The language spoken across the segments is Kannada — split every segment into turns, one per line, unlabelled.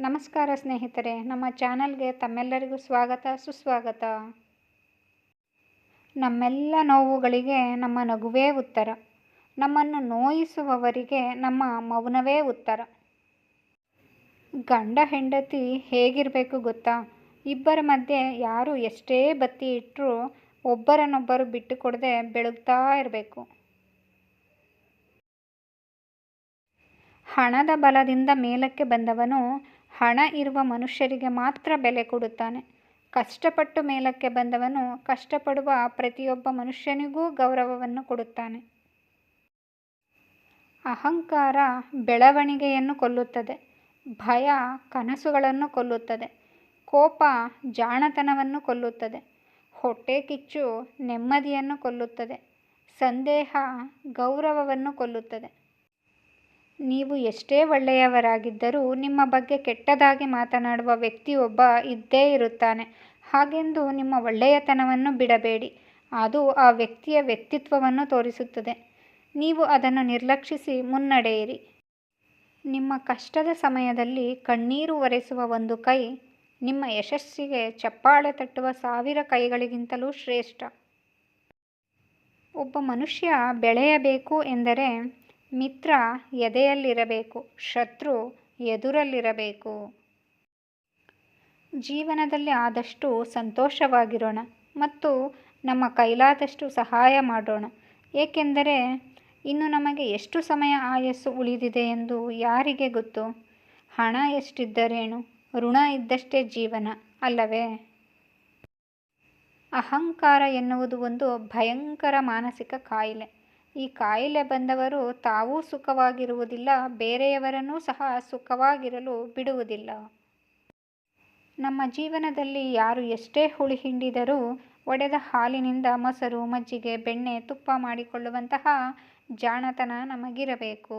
ನಮಸ್ಕಾರ ಸ್ನೇಹಿತರೆ, ನಮ್ಮ ಚಾನಲ್ಗೆ ತಮ್ಮೆಲ್ಲರಿಗೂ ಸ್ವಾಗತ, ಸುಸ್ವಾಗತ. ನಮ್ಮೆಲ್ಲ ನೋವುಗಳಿಗೆ ನಮ್ಮ ನಗುವೇ ಉತ್ತರ. ನಮ್ಮನ್ನು ನೋಯಿಸುವವರಿಗೆ ನಮ್ಮ ಮೌನವೇ ಉತ್ತರ. ಗಂಡ ಹೆಂಡತಿ ಹೇಗಿರಬೇಕು ಗೊತ್ತಾ? ಇಬ್ಬರ ಮಧ್ಯೆ ಯಾರು ಎಷ್ಟೇ ಬತ್ತಿ ಇಟ್ಟರೂ ಒಬ್ಬರನ್ನೊಬ್ಬರು ಬಿಟ್ಟು ಕೊಡದೆ ಬೆಳಗ್ತಾ ಇರಬೇಕು. ಹಣದ ಬಲದಿಂದ ಮೇಲಕ್ಕೆ ಬಂದವನು ಹಣ ಇರುವ ಮನುಷ್ಯರಿಗೆ ಮಾತ್ರ ಬೆಲೆ ಕೊಡುತ್ತಾನೆ. ಕಷ್ಟಪಟ್ಟು ಮೇಲಕ್ಕೆ ಬಂದವನು ಕಷ್ಟಪಡುವ ಪ್ರತಿಯೊಬ್ಬ ಮನುಷ್ಯನಿಗೂ ಗೌರವವನ್ನು ಕೊಡುತ್ತಾನೆ. ಅಹಂಕಾರ ಬೆಳವಣಿಗೆಯನ್ನು ಕೊಲ್ಲುತ್ತದೆ. ಭಯ ಕನಸುಗಳನ್ನು ಕೊಲ್ಲುತ್ತದೆ. ಕೋಪ ಜಾಣತನವನ್ನು ಕೊಲ್ಲುತ್ತದೆ. ಹೊಟ್ಟೆ ಕಿಚ್ಚು ನೆಮ್ಮದಿಯನ್ನು ಕೊಲ್ಲುತ್ತದೆ. ಸಂದೇಹ ಗೌರವವನ್ನು ಕೊಲ್ಲುತ್ತದೆ. ನೀವು ಎಷ್ಟೇ ಒಳ್ಳೆಯವರಾಗಿದ್ದರೂ ನಿಮ್ಮ ಬಗ್ಗೆ ಕೆಟ್ಟದಾಗಿ ಮಾತನಾಡುವ ವ್ಯಕ್ತಿಯೊಬ್ಬ ಇದ್ದೇ ಇರುತ್ತಾನೆ. ಹಾಗೆಂದು ನಿಮ್ಮ ಒಳ್ಳೆಯತನವನ್ನು ಬಿಡಬೇಡಿ. ಅದು ಆ ವ್ಯಕ್ತಿಯ ವ್ಯಕ್ತಿತ್ವವನ್ನು ತೋರಿಸುತ್ತದೆ. ನೀವು ಅದನ್ನು ನಿರ್ಲಕ್ಷಿಸಿ ಮುನ್ನಡೆಯಿರಿ. ನಿಮ್ಮ ಕಷ್ಟದ ಸಮಯದಲ್ಲಿ ಕಣ್ಣೀರು ಒರೆಸುವ ಒಂದು ಕೈ ನಿಮ್ಮ ಯಶಸ್ಸಿಗೆ ಚಪ್ಪಾಳೆ ತಟ್ಟುವ ಸಾವಿರ ಕೈಗಳಿಗಿಂತಲೂ ಶ್ರೇಷ್ಠ. ಒಬ್ಬ ಮನುಷ್ಯ ಬೆಳೆಯಬೇಕು ಎಂದರೆ ಮಿತ್ರ ಎದೆಯಲ್ಲಿರಬೇಕು, ಶತ್ರು ಎದುರಲ್ಲಿರಬೇಕು. ಜೀವನದಲ್ಲಿ ಆದಷ್ಟು ಸಂತೋಷವಾಗಿರೋಣ ಮತ್ತು ನಮ್ಮ ಕೈಲಾದಷ್ಟು ಸಹಾಯ ಮಾಡೋಣ. ಏಕೆಂದರೆ ಇನ್ನು ನಮಗೆ ಎಷ್ಟು ಸಮಯ ಆಯಸ್ಸು ಉಳಿದಿದೆ ಎಂದು ಯಾರಿಗೆ ಗೊತ್ತು? ಹಣ ಎಷ್ಟಿದ್ದರೇನು? ಋಣ ಇದ್ದಷ್ಟೇ ಜೀವನ, ಅಲ್ಲವೇ? ಅಹಂಕಾರ ಎನ್ನುವುದು ಒಂದು ಭಯಂಕರ ಮಾನಸಿಕ ಕಾಯಿಲೆ. ಈ ಕಾಯಿಲೆ ಬಂದವರು ತಾವೂ ಸುಖವಾಗಿರುವುದಿಲ್ಲ, ಬೇರೆಯವರನ್ನೂ ಸಹ ಸುಖವಾಗಿರಲು ಬಿಡುವುದಿಲ್ಲ. ನಮ್ಮ ಜೀವನದಲ್ಲಿ ಯಾರು ಎಷ್ಟೇ ಹುಳಿ ಹಿಂಡಿದರೂ ಒಡೆದ ಹಾಲಿನಿಂದ ಮೊಸರು, ಮಜ್ಜಿಗೆ, ಬೆಣ್ಣೆ, ತುಪ್ಪ ಮಾಡಿಕೊಳ್ಳುವಂತಹ ಜಾಣತನ ನಮಗಿರಬೇಕು.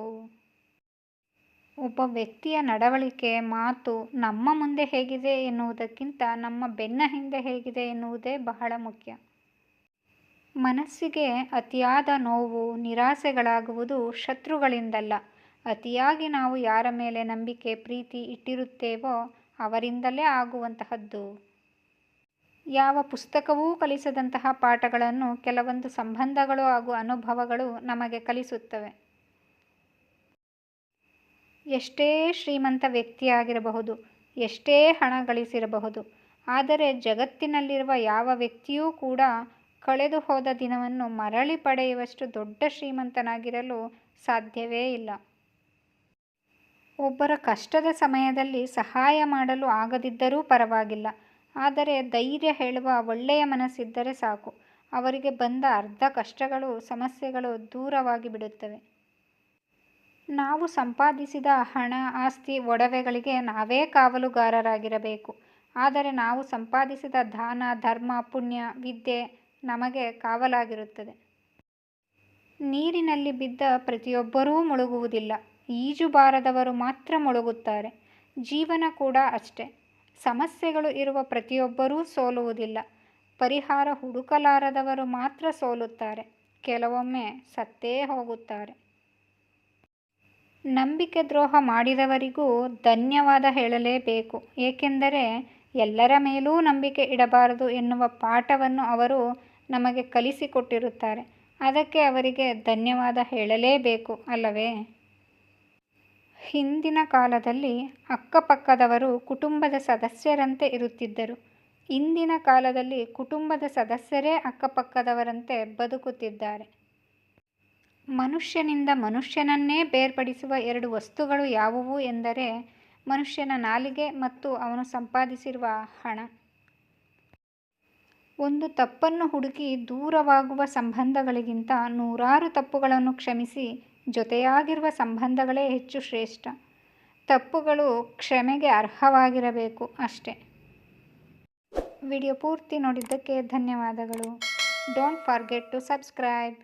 ಒಬ್ಬ ವ್ಯಕ್ತಿಯ ನಡವಳಿಕೆ, ಮಾತು ನಮ್ಮ ಮುಂದೆ ಹೇಗಿದೆ ಎನ್ನುವುದಕ್ಕಿಂತ ನಮ್ಮ ಬೆನ್ನ ಹಿಂದೆ ಹೇಗಿದೆ ಎನ್ನುವುದೇ ಬಹಳ ಮುಖ್ಯ. ಮನಸ್ಸಿಗೆ ಅತಿಯಾದ ನೋವು, ನಿರಾಸೆಗಳಾಗುವುದು ಶತ್ರುಗಳಿಂದಲ್ಲ. ಅತಿಯಾಗಿ ನಾವು ಯಾರ ಮೇಲೆ ನಂಬಿಕೆ, ಪ್ರೀತಿ ಇಟ್ಟಿರುತ್ತೇವೋ ಅವರಿಂದಲೇ ಆಗುವಂತಹದ್ದು. ಯಾವ ಪುಸ್ತಕವೂ ಕಲಿಸದಂತಹ ಪಾಠಗಳನ್ನು ಕೆಲವೊಂದು ಸಂಬಂಧಗಳು ಹಾಗೂ ಅನುಭವಗಳು ನಮಗೆ ಕಲಿಸುತ್ತವೆ. ಎಷ್ಟೇ ಶ್ರೀಮಂತ ವ್ಯಕ್ತಿಯಾಗಿರಬಹುದು, ಎಷ್ಟೇ ಹಣ ಗಳಿಸಿರಬಹುದು, ಆದರೆ ಜಗತ್ತಿನಲ್ಲಿರುವ ಯಾವ ವ್ಯಕ್ತಿಯೂ ಕೂಡ ಕಳೆದು ಹೋದ ದಿನವನ್ನು ಮರಳಿ ಪಡೆಯುವಷ್ಟು ದೊಡ್ಡ ಶ್ರೀಮಂತನಾಗಿರಲು ಸಾಧ್ಯವೇ ಇಲ್ಲ. ಒಬ್ಬರ ಕಷ್ಟದ ಸಮಯದಲ್ಲಿ ಸಹಾಯ ಮಾಡಲು ಆಗದಿದ್ದರೂ ಪರವಾಗಿಲ್ಲ. ಆದರೆ ಧೈರ್ಯ ಹೇಳುವ ಒಳ್ಳೆಯ ಮನಸ್ಸಿದ್ದರೆ ಸಾಕು. ಅವರಿಗೆ ಬಂದ ಅರ್ಧ ಕಷ್ಟಗಳು, ಸಮಸ್ಯೆಗಳು ದೂರವಾಗಿ ಬಿಡುತ್ತವೆ. ನಾವು ಸಂಪಾದಿಸಿದ ಹಣ, ಆಸ್ತಿ, ಒಡವೆಗಳಿಗೆ ನಾವೇ ಕಾವಲುಗಾರರಾಗಿರಬೇಕು. ಆದರೆ ನಾವು ಸಂಪಾದಿಸಿದ ದಾನ, ಧರ್ಮ, ಪುಣ್ಯ, ವಿದ್ಯೆ ನಮಗೆ ಕಾವಲಾಗಿರುತ್ತದೆ. ನೀರಿನಲ್ಲಿ ಬಿದ್ದ ಪ್ರತಿಯೊಬ್ಬರೂ ಮುಳುಗುವುದಿಲ್ಲ. ಈಜು ಬಾರದವರು ಮಾತ್ರ ಮುಳುಗುತ್ತಾರೆ. ಜೀವನ ಕೂಡ ಅಷ್ಟೆ. ಸಮಸ್ಯೆಗಳು ಇರುವ ಪ್ರತಿಯೊಬ್ಬರೂ ಸೋಲುವುದಿಲ್ಲ. ಪರಿಹಾರ ಹುಡುಕಲಾರದವರು ಮಾತ್ರ ಸೋಲುತ್ತಾರೆ. ಕೆಲವೊಮ್ಮೆ ಸತ್ತೇ ಹೋಗುತ್ತಾರೆ. ನಂಬಿಕೆ ದ್ರೋಹ ಮಾಡಿದವರಿಗೂ ಧನ್ಯವಾದ ಹೇಳಲೇಬೇಕು. ಏಕೆಂದರೆ ಎಲ್ಲರ ಮೇಲೂ ನಂಬಿಕೆ ಇಡಬಾರದು ಎನ್ನುವ ಪಾಠವನ್ನು ಅವರು ನಮಗೆ ಕಲಿಸಿಕೊಟ್ಟಿರುತ್ತಾರೆ. ಅದಕ್ಕೆ ಅವರಿಗೆ ಧನ್ಯವಾದ ಹೇಳಲೇಬೇಕು, ಅಲ್ಲವೇ? ಹಿಂದಿನ ಕಾಲದಲ್ಲಿ ಅಕ್ಕಪಕ್ಕದವರು ಕುಟುಂಬದ ಸದಸ್ಯರಂತೆ ಇರುತ್ತಿದ್ದರು. ಇಂದಿನ ಕಾಲದಲ್ಲಿ ಕುಟುಂಬದ ಸದಸ್ಯರೇ ಅಕ್ಕಪಕ್ಕದವರಂತೆ ಬದುಕುತ್ತಿದ್ದಾರೆ. ಮನುಷ್ಯನಿಂದ ಮನುಷ್ಯನನ್ನೇ ಬೇರ್ಪಡಿಸುವ ಎರಡು ವಸ್ತುಗಳು ಯಾವುವು ಎಂದರೆ, ಮನುಷ್ಯನ ನಾಲಿಗೆ ಮತ್ತು ಅವನು ಸಂಪಾದಿಸಿರುವ ಹಣ. ಒಂದು ತಪ್ಪನ್ನು ಹುಡುಕಿ ದೂರವಾಗುವ ಸಂಬಂಧಗಳಿಗಿಂತ ನೂರಾರು ತಪ್ಪುಗಳನ್ನು ಕ್ಷಮಿಸಿ ಜೊತೆಯಾಗಿರುವ ಸಂಬಂಧಗಳೇ ಹೆಚ್ಚು ಶ್ರೇಷ್ಠ. ತಪ್ಪುಗಳು ಕ್ಷಮೆಗೆ ಅರ್ಹವಾಗಿರಬೇಕು ಅಷ್ಟೆ. ವಿಡಿಯೋ ಪೂರ್ತಿ ನೋಡಿದ್ದಕ್ಕೆ ಧನ್ಯವಾದಗಳು. Don't forget to subscribe